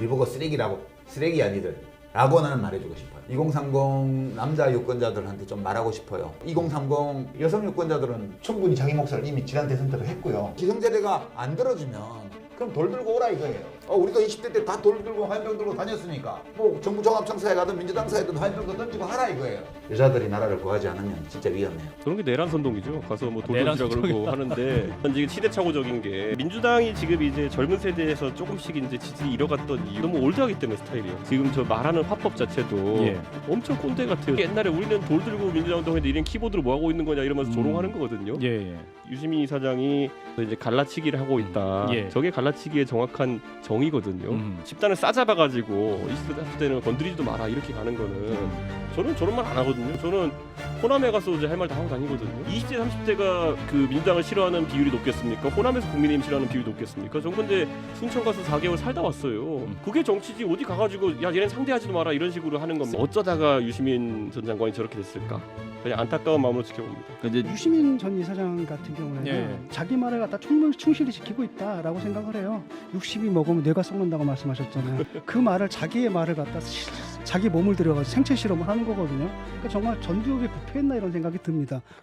우리 보고 쓰레기라고 쓰레기 아니들 라고 나는 말해주고 싶어요. 2030 남자 유권자들한테 좀 말하고 싶어요. 2030 여성 유권자들은 충분히 자기 몫을 이미 지난 대선 때도 했고요. 기성세대가 안 들어주면 그럼 돌 들고 오라 이거예요 어, 우리도 20대 때 다 돌 들고 화염병 들고 다녔으니까 뭐 정부 종합청사에 가든 민주당 사에든 화염병도 던지고 하라 이거예요 여자들이 나라를 구하지 않으면 진짜 위험해요 그런 게 내란 선동이죠. 가서 뭐 내란 돌돌지라 그러고 하는데 현재 시대착오적인 게 민주당이 지금 이제 젊은 세대에서 조금씩 이제 지지를 잃어갔던 이유 너무 올드하기 때문에 스타일이요. 지금 저 말하는 화법 자체도 예. 엄청 꼰대 같아요. 옛날에 우리는 돌 들고 민주당 운동했는데 이런 키보드로 뭐 하고 있는 거냐 이러면서 음. 조롱하는 거거든요. 예, 예. 유시민 이사장이 이제 갈라치기를 하고 있다. 예. 저게 갈라 치기의 정확한 정의거든요. 음. 집단을 싸잡아가지고 20대 때는 건드리지도 마라 이렇게 가는 거는 저는 저런 말 안 하거든요. 저는 호남에 가서 이제 할 말 다 하고 다니거든요. 20대 30대가 그 민주당을 싫어하는 비율이 높겠습니까? 호남에서 국민의힘 싫어하는 비율이 높겠습니까? 전 근데 순천 가서 4개월 살다 왔어요. 그게 정치지 어디 가가지고 야 얘는 상대하지도 마라 이런 식으로 하는 겁니다. 어쩌다가 유시민 전 장관이 저렇게 됐을까? 그냥 안타까운 마음으로 지켜봅니다. 이제 유시민 전 이사장 같은 경우에는 예. 자기 말을 갖다 충분, 충실히 지키고 있다라고 생각을 해요. 60이 먹으면 뇌가 썩는다고 말씀하셨잖아요. 그 말을 자기의 말을 갖다 시- 자기 몸을 들여가지고 생체 실험을 하는 거거든요. 그러니까 정말 전두엽이 부패했나 이런 생각이 듭니다.